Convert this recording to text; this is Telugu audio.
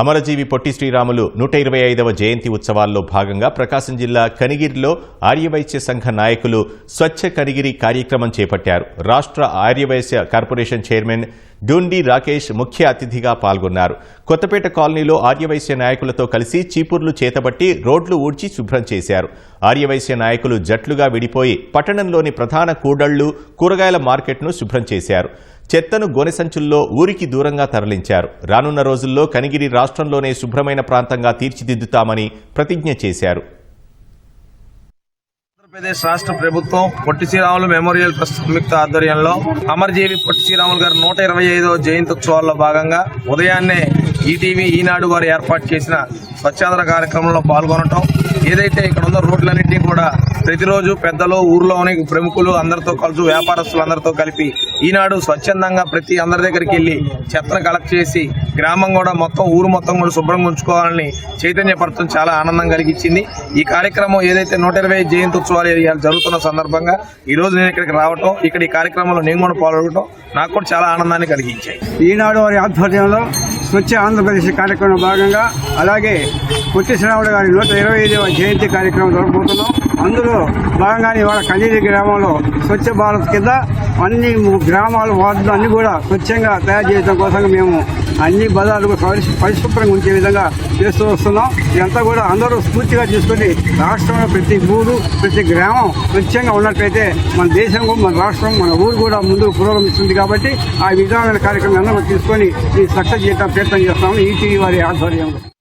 అమరజీవి పొట్టి శ్రీరాములు నూట ఇరవై ఐదవ జయంతి ఉత్సవాల్లో భాగంగా ప్రకాశం జిల్లా కనిగిరిలో ఆర్యవైశ్య సంఘ నాయకులు స్వచ్ఛ కనిగిరి కార్యక్రమం చేపట్టారు. రాష్ట్ర ఆర్యవైశ్య కార్పొరేషన్ చైర్మన్ డూండి రాకేష్ ముఖ్య అతిథిగా పాల్గొన్నారు. కొత్తపేట కాలనీలో ఆర్యవైశ్య నాయకులతో కలిసి చీపుర్లు చేతబట్టి రోడ్లు ఊడ్చి శుభ్రం చేశారు. ఆర్యవైశ్య నాయకులు జట్లుగా విడిపోయి పట్టణంలోని ప్రధాన కూడళ్ళు కూరగాయల మార్కెట్ను శుభ్రం చేశారు. చెత్తను గోనె సంచుల్లో ఊరికి దూరంగా తరలించారు. రానున్న రోజుల్లో కనిగిరి రాష్ట్రంలోనే శుభ్రమైన ప్రాంతంగా తీర్చిదిద్దుతామని ప్రతిజ్ఞ చేశారు. ఆంధ్రప్రదేశ్ రాష్ట్ర ప్రభుత్వం పొట్టి శ్రీరాములు మెమోరియల్ ట్రస్ట్ సంయుక్త ఆధ్వర్యంలో అమర్జీవి పొట్టి శ్రీరాములు గారి నూట ఇరవై ఐదో జయంత్యుత్సవాల్లో భాగంగా ఉదయాన్నే ఈటీవీ ఈనాడు వారు ఏర్పాటు చేసిన స్వచ్ఛాంధ్ర కార్యక్రమంలో పాల్గొనటం ఏదైతే ఇక్కడ ఉన్న రోడ్లన్నింటినీ కూడా ప్రతిరోజు పెద్దలు ఊర్లోని ప్రముఖులు అందరితో కలిసి వ్యాపారస్తులు అందరితో కలిపి ఈనాడు స్వచ్ఛందంగా ప్రతి అందరి దగ్గరికి వెళ్ళి చెత్తను కలెక్ట్ చేసి గ్రామం కూడా మొత్తం ఊరు మొత్తం కూడా శుభ్రంగా ఉంచుకోవాలని చైతన్యపరచడం చాలా ఆనందం కలిగించింది. ఈ కార్యక్రమం ఏదైతే నూట ఇరవై జయంతి ఉత్సవాలు జరుగుతున్న సందర్భంగా ఈ రోజు నేను ఇక్కడికి రావటం ఇక్కడ ఈ కార్యక్రమంలో నేను కూడా పాల్గొనడం నాకు కూడా చాలా ఆనందాన్ని కలిగించాయి. ఈనాడు వారి ఆధ్వర్యంలో స్వచ్ఛ ఆంధ్రప్రదేశ్ కార్యక్రమం భాగంగా అలాగే పొట్టి శ్రావణ గారి నూట ఇరవై ఐదవ జయంతి కార్యక్రమం జరగబోతున్నాం. అందులో భాగంగానే ఇవాళ కలీరి గ్రామంలో స్వచ్ఛ భారత్ కింద అన్ని గ్రామాలు వార్డులు అన్ని కూడా స్వచ్ఛంగా తయారు చేయడం కోసం మేము అన్ని బజార్లు పరిశుభ్రంగా ఉంచే విధంగా చేస్తూ వస్తున్నాం. ఇదంతా కూడా అందరూ స్ఫూర్తిగా తీసుకొని రాష్ట్రంలో ప్రతి ఊరు ప్రతి గ్రామం స్వచ్ఛంగా ఉన్నట్లయితే మన దేశం మన రాష్ట్రం మన ఊరు కూడా ముందుకు పురోగమిస్తుంది కాబట్టి ఆ విధానమైన కార్యక్రమం అందరూ తీసుకొని ఈ సక్సెస్ చేయడం ప్రయత్నం చేస్తాము ఈటీవీ వారి ఆధ్వర్యంలో.